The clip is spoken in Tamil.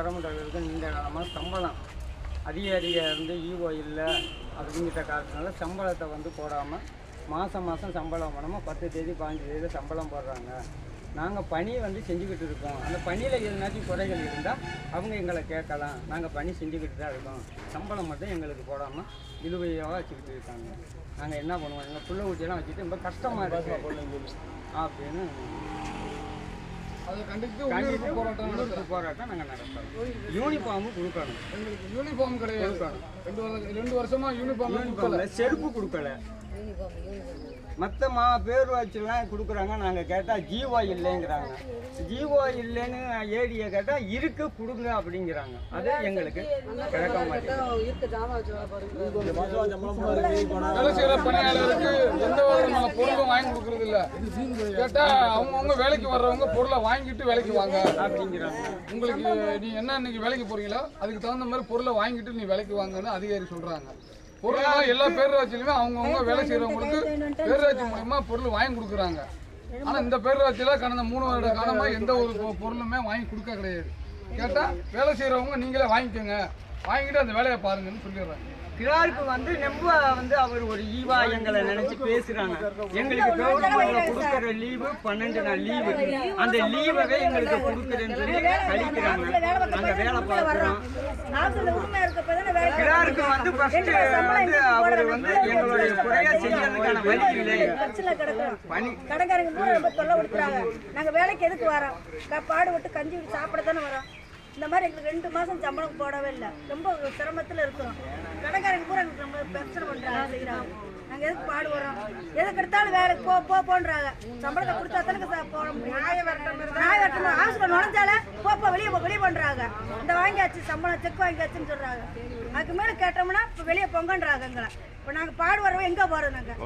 கரமண்டலுக்கு நீண்ட காலமாக சம்பளம். அதிகாரியாக இருந்து ஈஓ இல்லை அப்படிங்கிற காரணத்தினால சம்பளத்தை வந்து போடாமல் மாதம் மாதம் சம்பளம் போடாமல் பத்து தேதி பாஞ்சு தேதி சம்பளம் போடுறாங்க. நாங்கள் பணி வந்து செஞ்சுக்கிட்டு இருக்கோம். அந்த பணியில் எதுனாச்சும் குறைகள் இருந்தால் அவங்க எங்களை கேட்கலாம். நாங்கள் பணி செஞ்சுக்கிட்டு தான் இருக்கோம். சம்பளம் மட்டும் எங்களுக்கு போடாமல் நிலுவையாக வச்சுக்கிட்டு இருக்காங்க. நாங்கள் என்ன பண்ணுவோம்? எங்கள் புள்ள ஊட்டியெல்லாம் வச்சுட்டு ரொம்ப கஷ்டமாக இருக்கு. அப்படின்னு கண்டித்து போராட்டம் நடத்துறோம். போராட்டம் நாங்கள் நடத்துகிறோம் யூனிஃபார்மு கொடுக்கணும். எங்களுக்கு யூனிஃபார்ம் கிடையாது ரெண்டு வருஷம் ரெண்டு வருஷமா யூனிஃபார்ம் கொடுக்கல. செருப்பு கொடுக்கல. மற்ற மா பேரூராட்சிலாம் கொடுக்குறாங்க நாங்கள் கேட்டால் ஜீவோ இல்லைங்கிறாங்க. ஜீவோ இல்லைன்னு ஏடியை கேட்டால் இருக்கு கொடுங்க அப்படிங்கிறாங்க. அது எங்களுக்கு கிடக்க மாட்டேங்குது வேலை செய்யற பணியாளருக்கு எந்த விதமான பொருளும் வாங்கி கொடுக்கறது இல்ல. கேட்டா அவங்கவுங்க வேலைக்கு வர்றவங்க பொருளை வாங்கிட்டு வேலைக்கு வாங்க. அப்படிங்கிறாங்க உங்களுக்கு நீ என்ன இன்னைக்கு வேலைக்கு போறீங்களோ அதுக்கு தகுந்த மாதிரி பொருளை வாங்கிட்டு நீ வேலைக்கு வாங்கன்னு அதிகாரி சொல்றாங்க. பொருள் எல்லா பேரூராட்சியிலுமே அவங்கவுங்க வேலை செய்யறவங்களுக்கு பேரூராட்சி மூலயமா பொருள் வாங்கி கொடுக்குறாங்க. ஆனா இந்த பேரூராட்சியில கடந்த மூணு வருட காலமா எந்த ஒரு பொ- பொருளுமே வாங்கி கொடுக்க கிடையாது. கேட்டா வேலை செய்யறவங்க நீங்களே வாங்கிக்கோங்க. வாங்கிட்டு அந்த வேலையை பாருங்கன்னு சொல்லிடுறாங்க. கிராருக்கு வந்து ரொம்ப வந்து அவர் ஒரு ஈவா எங்களை நினைச்சு பேசுறாங்க. எங்களுக்கு கவர்மெண்ட்ல கொடுக்குற லீவு பன்னெண்டு நாள் லீவு. அந்த லீவவே எங்களுக்கு கொடுக்குறேன்னு சொல்லி கழிக்கிறாங்க. நாங்க வேலை பார்க்குறோம். கிராருக்கு வந்து ஃபர்ஸ்ட் வந்து அவர் வந்து எங்களுடைய குறைய செய்யறதுக்கான வழி இல்லை. பணி கடைக்காரங்க பூரா ரொம்ப தொல்லை கொடுக்குறாங்க. நாங்க வேலைக்கு எதுக்கு வரோம்? க- பாடுபட்டு கஞ்சி சாப்பிட தானே வரோம். இந்த மாதிரி எங்களுக்கு ரெண்டு மாதம் சம்பளம் போடவே இல்லை. ரொம்ப சிரமத்தில் இருக்கிறோம் கடைக்காரங்க பூரா எங்களுக்கு ரொம்ப பிரச்சனை பண்ணுறாங்க செய்கிறாங்க நாங்கள் எதுக்கு பாடுபடுறோம்? எதுக்கு எடுத்தாலும் வேலைக்கு போ போ போன்றாங்க. சம்பளத்தை கொடுத்தா தானே போட முடியும் நாய வரட்டும் நாய வரட்டும்? ஹாஸ்பிட்டல் நுழைஞ்சாலே போ போ வெளியே போ வெளியே பண்ணுறாங்க இந்த வாங்கியாச்சு சம்பளம் செக் வாங்கியாச்சுன்னு சொல்கிறாங்க அதுக்கு மேலே கேட்டோம்னா இப்போ வெளியே பொங்கன்றாங்க எங்களை. இப்போ நாங்கள் பாடு வரவங்க எங்கே போகிறோம் நாங்கள்